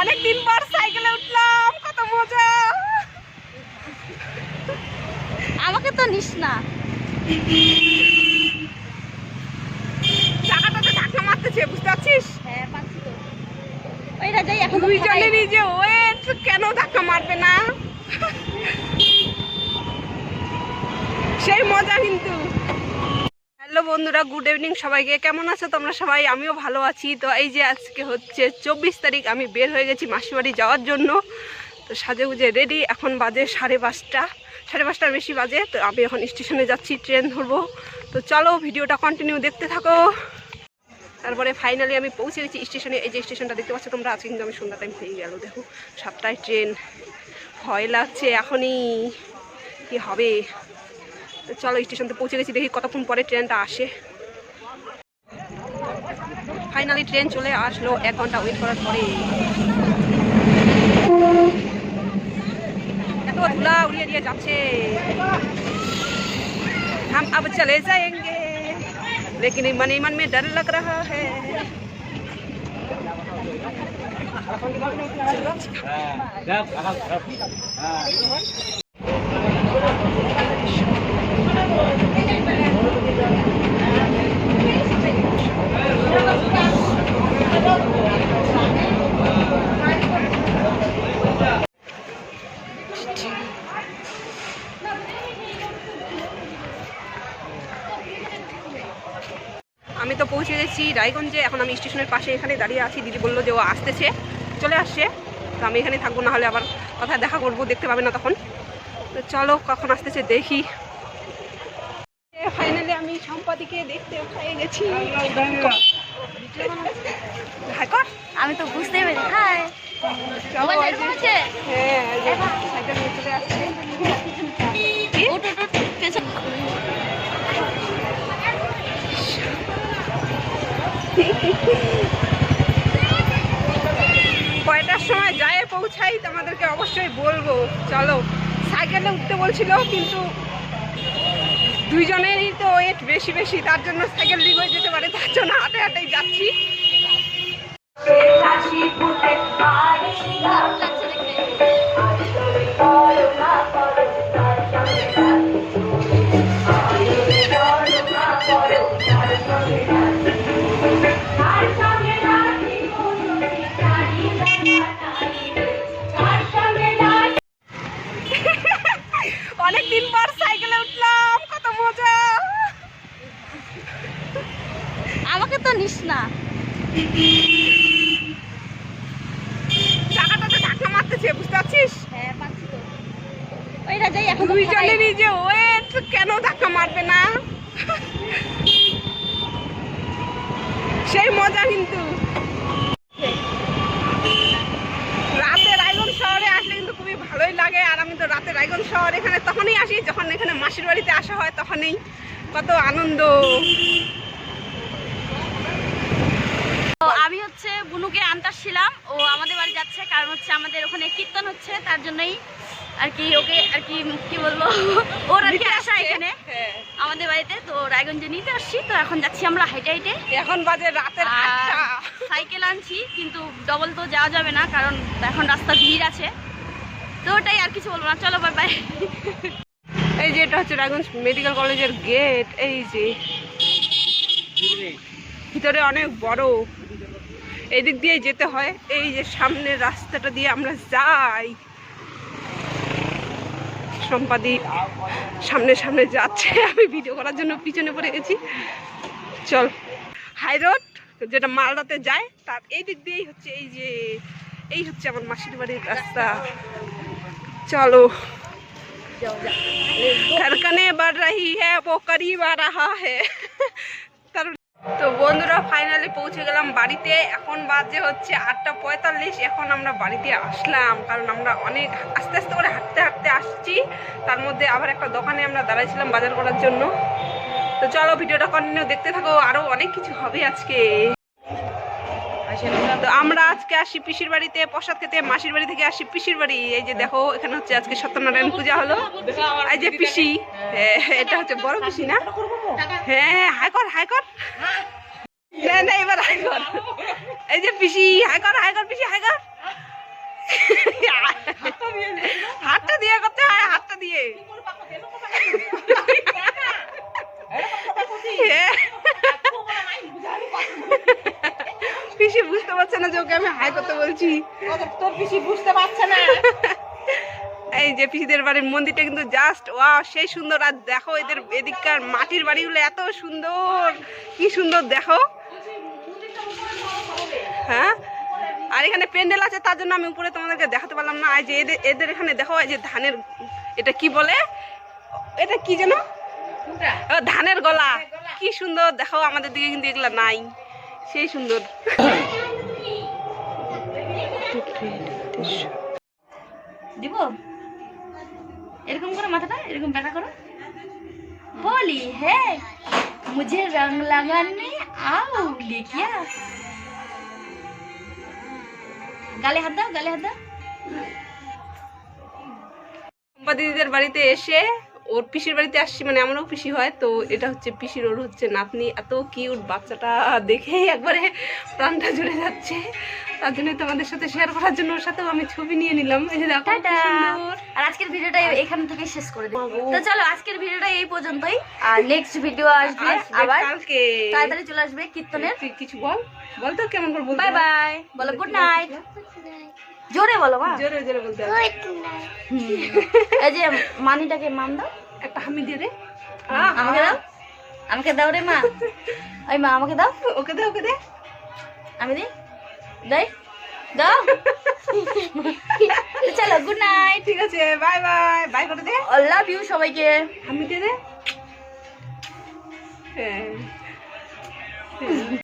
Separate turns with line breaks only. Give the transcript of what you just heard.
অনেকদিন পর সাইকেলে উঠলাম কত মজা।
আমাকে তো নিস না।
চাকাটাতে ধাক্কা মারতেছে বুঝতে পারছিস?
হ্যাঁ পাচ্ছি তো। ওইটা যাই এখন তো
ওয়েট কেন ধাক্কা মারবে না? সেই মজা কিন্তু। হ্যালো বন্ধুরা গুড ইভিনিং সবাইকে। কেমন আছো তোমরা সবাই? আমিও ভালো আছি। তো এই যে আজকে হচ্ছে চব্বিশ তারিখ, আমি বের হয়ে গেছি মাসিবাড়ি যাওয়ার জন্য। তো সাজে গুজে রেডি এখন বাজে সাড়ে পাঁচটা। সাড়ে পাঁচটার বেশি বাজে, তো আমি এখন স্টেশনে যাচ্ছি ট্রেন ধরবো। তো চলো ভিডিওটা কন্টিনিউ দেখতে থাকো। তারপরে ফাইনালি আমি পৌঁছে গেছি স্টেশনে এই যে স্টেশনটা দেখতে পাচ্ছ তোমরা, আজকে কিন্তু আমি সন্ধ্যা টাইম হয়ে গেল। দেখো, সাতটায় ট্রেন ভয় লাগছে এখনই। কি হবে? চলো স্টেশনতে পৌঁছে গেছি দেখি কতক্ষণ পরে ট্রেনটা আসে ফাইনালি ট্রেন চলে আসলো এক ঘন্টা ওয়েট করার পরে এত ধুলা উড়িয়ে দিয়ে যাচ্ছে हम अब चले जाएंगे लेकिन मन ही मन में डर लग रहा है রায়গঞ্জে এখন আমি স্টেশনের পাশে এখানে দাঁড়িয়ে আছি। দিদি বলল যে ও আসতেছে চলে আসছে। তো আমি এখানে থাকব না হলে আবার কোথায় দেখা করব দেখতে পাবে না তখন। তো চলো কখন আসতেছে দেখি। ফাইনালি আমি সম্পাদিকে দেখতে পেয়ে গেছি।
আমি তো বুঝতেই পেরেছি
হ্যাঁ এই যে সাইকেল নিয়ে চলে আসছে কি?
উঠ উঠ উঠ পেছন
কয়টার সময় যায়, পৌঁছাই তোমাদেরকে অবশ্যই বলব। চলো, সাইকেলে উঠতে বলছিল, কিন্তু দুইজনেরই তো ওয়েট বেশি বেশি, তার জন্য সাইকেল লিক হয়ে যেতে পারে, তার জন্য হাঁটে হাঁটেই যাচ্ছি। চাকাটাতে ধাক্কা মারতেছে বুঝতে পারছিস?
হ্যাঁ পাচ্ছি তো। ওইটা যাই এখন
দুইজনেরই যে ওয়েট কেন ধাক্কা মারবে না? সেই মজা কিন্তু। রাতে রায়গঞ্জ শহরে আসলে কিন্তু খুবই ভালোই লাগে আর আমি তো রাতে রায়গঞ্জ শহর এখানে তখনই আসি যখন এখানে মাসির বাড়িতে আসা হয় তখনই। কত আনন্দ।
আমি হচ্ছে বুনুকে আনতে আসছিলাম ও আমাদের বাড়ি যাচ্ছে কারণ হচ্ছে আমাদের ওখানে কীর্তন হচ্ছে তার জন্যই আর কি ওকে আর কি কি বলব ওর আর কি আসা এখানে
হ্যাঁ।
আমাদের বাড়িতে। তো রায়গঞ্জে নিতে আসছি তো এখন যাচ্ছি আমরা হাইটে হাইটে।
এখন বাজে রাতের
সাইকেল আনছি কিন্তু ডবল তো যাওয়া যাবে না কারণ এখন রাস্তা ভিড় আছে। তো ওটাই আর কিছু বলব না চলো বাই বাই
এই যে এটা হচ্ছে রায়গঞ্জ মেডিকেল কলেজের গেট এই যে। ভিতরে অনেক বড় এই দিক দিয়ে যেতে হয় এই যে সামনের রাস্তাটা দিয়ে আমরা যাই সম্পাদি সামনে সামনে যাচ্ছে আমি ভিডিও করার জন্য পিছনে পড়ে গেছি চল হাই রোড যেটা মালদাতে যায় তার এই দিক দিয়েই হচ্ছে এই যে এই হচ্ছে আমার মাসির বাড়ির রাস্তা চলো धड़कने बढ़ रही है वो करीब आ रहा है তার- তো বন্ধুরা ফাইনালি পৌঁছে গেলাম বাড়িতে। এখন বাজে হচ্ছে আটটা পঁয়তাল্লিশ এখন আমরা বাড়িতে আসলাম কারণ আমরা অনেক আস্তে আস্তে করে হাঁটতে হাঁটতে আসছি। তার মধ্যে আবার একটা দোকানে আমরা দাঁড়াইছিলাম বাজার করার জন্য। তো চলো ভিডিওটা কন্টিনিউ দেখতে থাকো আরও অনেক কিছু হবে আজকে। তো আমরা আজকে আসি পিসির বাড়িতে প্রসাদ খেতে মাসির বাড়ি থেকে আসি পিসির বাড়ি। এই যে দেখো এখানে হচ্ছে আজকে সত্যনারায়ণ পূজা হলো। এই যে পিসি হ্যাঁ, এটা হচ্ছে বড় পিসি না? হ্যাঁ এই যে পিসি পিসি হাতটা দিয়ে করতে হয়, হাতটা দিয়ে। পিসি বুঝতে পারছে না যে ওকে আমি হাই করতে বলছি।
তোর পিসি বুঝতে পারছে না।
এই যে পিসিদের বাড়ির মন্দিরটা কিন্তু জাস্ট ওয়া সেই সুন্দর। আর দেখো এদের এদিককার মাটির বাড়িগুলো এত সুন্দর। কি সুন্দর দেখো। হ্যাঁ? আর এখানে প্যান্ডেল আছে তার জন্য আমি উপরে তোমাদেরকে দেখাতে পারলাম না। এই যে এদের এদের এখানে দেখো এই যে ধানের এটা কি বলে? এটা কি যেন? ধানের গলা। কি সুন্দর দেখো আমাদের দিকে কিন্তু এগুলা নাই। সেই সুন্দর।
দিব? এরকম করে মাথাটা এরকম ব্যাটা করো হোলি হে মুঝে রং লাগানে आओ क्या গালে হাত দাও গালে হাত দাও
চম্পা দিদিদের বাড়িতে এসে ওর পিসির বাড়িতে আসছি মানে আমারও পিসি হয় তো এটা হচ্ছে পিসির ওর হচ্ছে নাতনি। এত কিউট বাচ্চাটা দেখেই একবারে প্রাণটা জুড়ে যাচ্ছে। তার জন্য তোমাদের সাথে শেয়ার করার জন্য ওর সাথেও আমি ছবি নিয়ে নিলাম। এই যে দেখো।
আর আজকের ভিডিওটা এখান থেকে শেষ করে দেব তো চলো আজকের ভিডিওটা এই পর্যন্তই। আর নেক্সট ভিডিও আসবে আবার
কালকে।
তাড়াতাড়ি চলে আসবে কীর্তনের।
কিছু বল। বল তো কেমন করে বলতে
বাই বাই বলো গুড নাইট জোরে বলো মা।
জোরে জোরে বলতে হবে।
এই যে মানিটাকে মান দাও।
একটা হামি দিয়ে দে।
আমাকে দাও। আমাকে দাও রে মা। ওই মা আমাকে দাও।
ওকে দে ওকে দে।
আমি দি? দাই? দাও। চলো গুড নাইট
ঠিক আছে বাই বাই বাই করে দে।
লাভ ইউ সবাইকে।
হামি দিয়ে দে। হ্যাঁ।